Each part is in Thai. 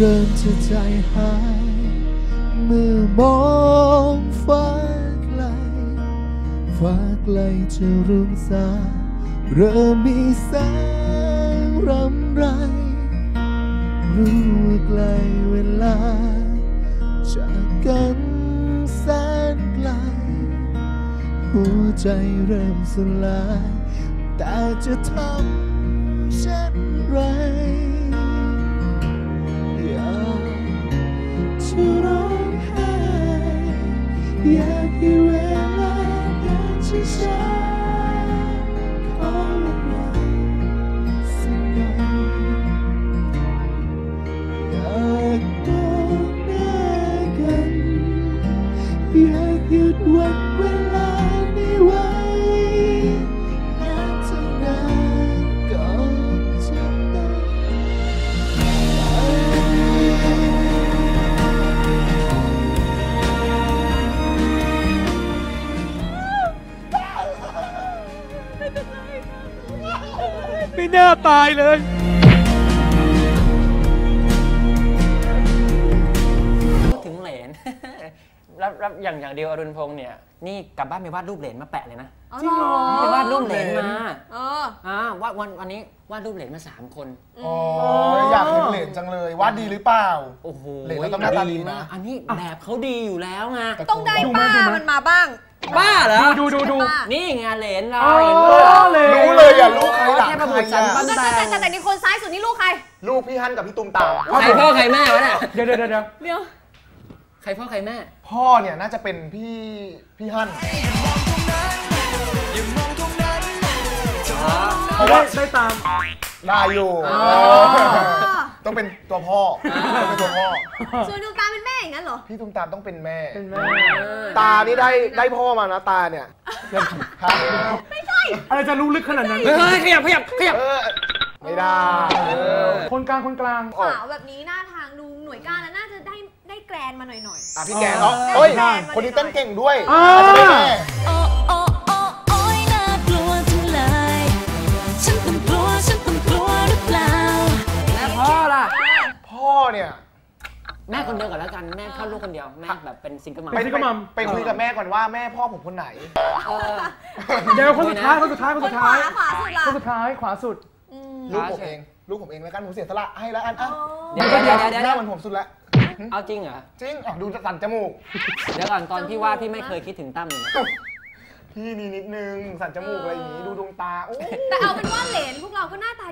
เริ่มจะใจหาย เมื่อมองฟ้าไกล ฟ้าไกลจะรุ่งสางเริ่มมีแสงรำไร รู้ว่าไกลเวลา จากกันแสนไกล หัวใจเริ่มสลาย แต่จะทำเช่นไร จะร้องไห้อยากให้เวลาเดินที่ฉัน ไม่น่าตายเลย พูดถึงเหรน รับรับอย่างอย่างเดียวอรุณพงษ์เนี่ย นี่กลับบ้านไปวาดรูปเหรนมาแปะเลยนะจริงเหรอ ไปวาดรูปเหรนมา เออ อ่าวาดวันวันนี้วาดรูปเหรนมาสามคน โอ้ยอยากเห็นเหรียญจังเลย วาดดีหรือเปล่า โอ้โหเหรนเราต้องหน้าตาดีนะมกอันนี้แบบเขาดีอยู่แล้วไง ต้องได้ป้ามันมาบ้าง บ้าเหรอดูดูดูป้านี่ไงเหรนเราอ๋อเห็นด้วยเลยรู้เลยอะลูกใครหลังแค่ใคประรบุสันอะปั้นแต่แต่แต่แต่แต่นี่คนซ้ายสุดนี่ลูกใคร ลูกพี่ฮั่นกับพี่ตุ้มตามใครพ่อใครแม่วะเนี่ยเดี๋ยวเดี๋ยวเดี๋ยวเดี๋ยวใครพ่อใครแม่ พ่อเนี่ยน่าจะเป็นพี่พี่ฮั่นเพราะว่าได้ตามได้อยู่อ๋อเออ ต้องเป็นตัวพ่อต้องเป็นตัวพ่อ ส่วนดวงตาเป็นแม่อย่างนั้นเหรอ พี่ตุ้มตามต้องเป็นแม่ เป็นแม่ตานี่ได้ได้พ่อมานะตาเนี่ยครับอะไรจะรู้ลึกขนาดนั้น เฮ้ยขยับขยับขยับเออไม่ได้เออคนกลางคนกลางออกขาวแบบนี้หน้าทางดูหน่วยก้านแล้วน่าจะได้ได้แกรนมาหน่อยหน่อยอะพี่แกเนาะเฮ้ยได้คนนี้เต้นเก่งด้วยอ่าอาจจะได้ เนี่ยแม่คนเดียวก่อนแล้วกันแม่เข้าลูกคนเดียวแม่แบบเป็นซิงเกิลมัมไปซิงเกิลมัมไปคุยกับแม่ก่อนว่าแม่พ่อผมคนไหน เออเดี๋ยวคนสุดท้ายคนสุดท้ายคนคนสุดขวาท้ายขวาสุดล่ะคนสุดท้ายขวาสุดอืมลูกผมเองลูกผมเองแล้วกันผมเสียสละให้แล้วกันอะเดี๋ยวเดี๋ยวเดี๋ยวเดี๋ยวหเดี๋น้ายวเหมือนผมสุดละเอาจริงเหรอจริงอะดูสั่นจมูกเดี๋ยวก่อนตอนพี่วาดพี่ไม่เคยคิดถึงตั้มเลยนะพี่นี่นิดนึงสั่นจมูกอะไรอย่างงี้ดูดวงตาโอ้ยแต่เอาเป็นว่าเหล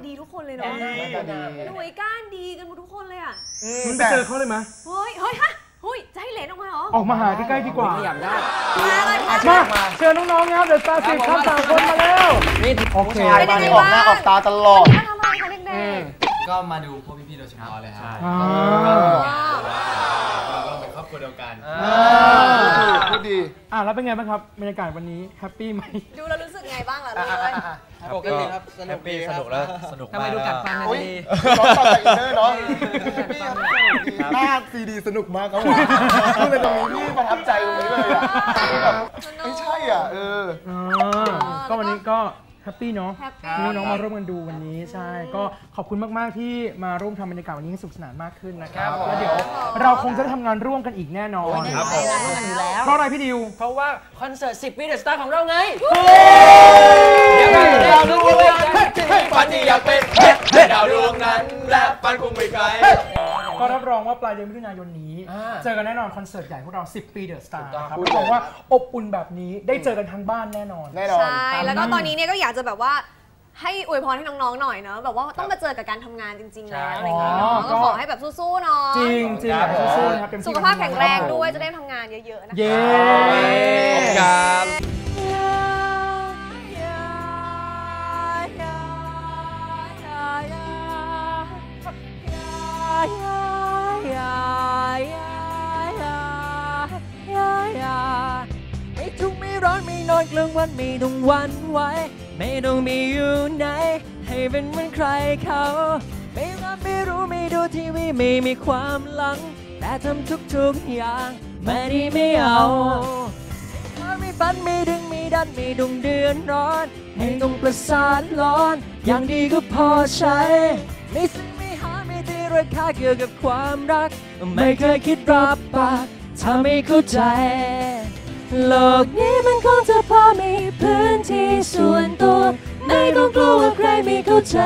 ดีทุกคนเลยเนาะหน้าตาดีหน่วยก้านดีกันหมดทุกคนเลยอะอืมมึงไปแต่เจอเขาเลยไหมเฮ้ยเฮ้ยฮะเฮ้ยจะให้เหลนออกมาเหรอ ออกมาหาใกล้ๆดีกว่าขยับได้มาเลยมามาเชิญน้องๆครับเดอะสตาร์สิบครับสามคนมาแล้วนี่โอเคชายมานี่ออกหน้าออกตาตลอดมาทำอะไรคะเด็กก็มาดูพวกพี่ๆโดยเฉพาะเลยครับอ่าเราก็เป็นครอบครัวเดียวกันพูดดี อะ แล้วเป็นไงบ้างครับ บรรยากาศวันนี้ แฮปปี้ไหมๆดูแล้วรู้สึกไงบ้างล่ะอะเลอะย อะอะปกติครับสนุกดีสนุกแล้วสนุกทำไมมากดูกัดฟันนะโอ้ยดีร้องต่อจากอินเนอร์เนาะพี่ครับหน้าซีดีสนุกมากครับผมพูดเลยตรงนี้พี่ประทับใจตรงนี้เลยอะแบบไม่ใช่อะเอออ่าก็วันนี้ก็ แฮปปี้เนาะแฮปปี้ที่น้องมาร่วมกันดูวันนี้ใช่ ก็ขอบคุณมาก ๆ ที่มาร่วมทำบรรยากาศวันนี้ให้สนุขสนานมากขึ้นนะครับแล้วเดี๋ยวเราคงจะได้ทำงานร่วมกันอีกแน่นอน ครับผมอยู่แล้วเพราะอะไรพี่ดิว เพราะว่าคอนเสิร์ต 10 ปีเดอะสตาร์ของเราไงเดี๋ยวกันเดี๋ยวดูด้วยกันฝันที่อยากเป็นดาวดวงนั้นและฝันคงไม่ไกล ก็รับรองว่าปลายเดือนมิถุนายนนี้อ่าเจอกันแน่นอนคอนเสิร์ตใหญ่พวกเรา 10 ปีเดอะสตาร์ครับพูดรับเลยรองว่าอบอุ่นแบบนี้ได้เจอกันทั้งบ้านแน่นอนแน่นอนใช่แล้วก็ตอนนี้เนี่ยก็อยากจะแบบว่าให้อวยพรให้น้องๆหน่อยเนาะแบบว่าต้องมาเจอกับการทำงานจริง ๆ แล้วอะไรอย่างเงี้ยอ๋อเนาะก็ก็ขอให้แบบสู้ๆเนาะจริงจริงอยากให้สู้ๆนะครับเต็มที่สุขภาพแข็งแรงด้วยจะได้ทำงานเยอะๆนะคะเย้ครับไม่ อนไม่นอนกลางวันไม่ต้องหวันไหวไม่ต้องมีอยู่ไหน ให้เป็นเหมือนใครเขา ไม่รับไม่รู้ไม่ดูทีวีไม่มีความหลัง แต่ทำทุกๆอย่างไม่ดีไม่เอาถ้าไม่ฝันไม่ดึงไม่ดันไม่ดุงเดือนร้อนให้ต้องประสานร้อน อย่างดีก็พอใช้ไม่ซื้อไม่หาไม่ตีรราคาเกี่ยวกับความรัก ไม่เคยคิดรับปากถ้าไม่เข้าใจ โลกนี้มันคงจะพอมีพื้นที่ส่วนตัว ไม่ต้องกลัวว่าใครไม่เข้าใจ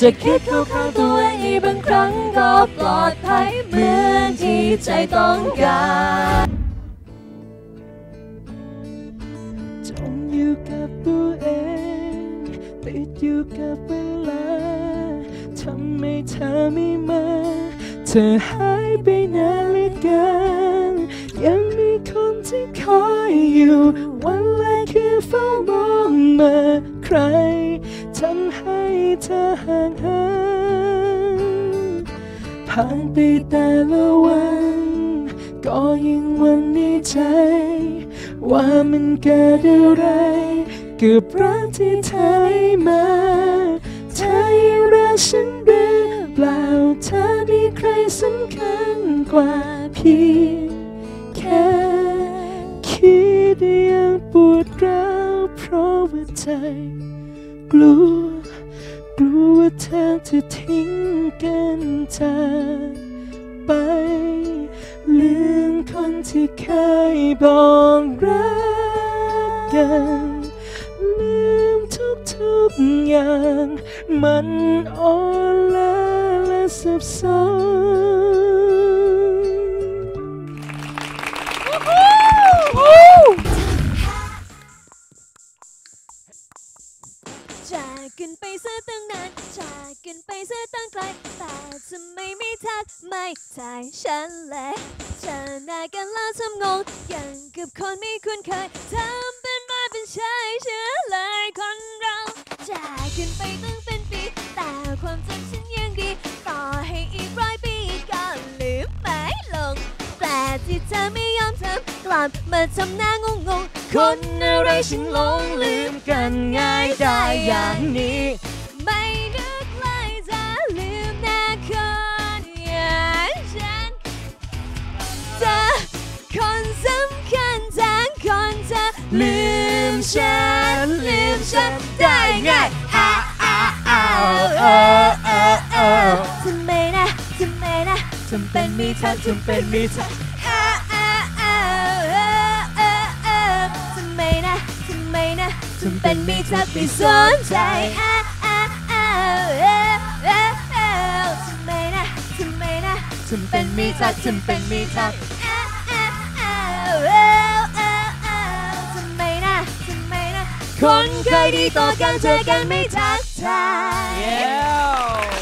จะคิดเข้าข้างตัวเองบางครั้งก็ปลอดภัยเหมือนที่ใจต้องการจมอยู่กับตัวเอง ติดอยู่กับเวลาทำไมเธอไม่มา เธอหายไปนานเหลือเกินยัง ที่คอยอยู่ วันและคืนเฝ้ามองเมาใครทำให้เธอห่างหายผ่านไปแต่ละวัน ก็ยังวันในใจ ว่ามันเกิดอะไรกับรักที่เธอมาเธอรักฉันหรือเปล่าเธอมีใครสำคัญกว่าพี ใจกลัวกลัวว่าเธอจะทิ้งกันจากไป ลืมคนที่เคยบอกรักกันลืมทุกๆอย่าง มันอ่อนล้าและสับสน ไปซะตั้งไกลแต่ทำไมไม่ทักไม่ทายฉันเลยเจอหน้ากันแล้วทำงงอย่างกับคนไม่คุ้นเคยทำเป็นมาเป็นชายเชื่อเลยคนเราจากกันไปตั้งเป็นปี แต่ความจำฉันยังดีต่อให้อีกร้อยปีก็ลืมไม่ลง แต่ที่เธอไม่ยอมทำกลับมาทำหน้างงงคนอะไรฉันหลงลืมกันง่ายได้อย่างนี้ นะทำเป็นมีทางทำเป็นมีทางอ้าวอ้าวอ้าวเออเออเออทำไมนะทำไมนะทำเป็นมีทางไม่สนใจอ้าวอ้าวอ้าวเออเออเออทำไมนะทำไมนะทำเป็นมีทางทำเป็นมีทางอ้าวอ้าวอ้าวเออเออเออทำไมนะทำไมนะคนเคยดีต่อกันเจอกันไม่ทักทาย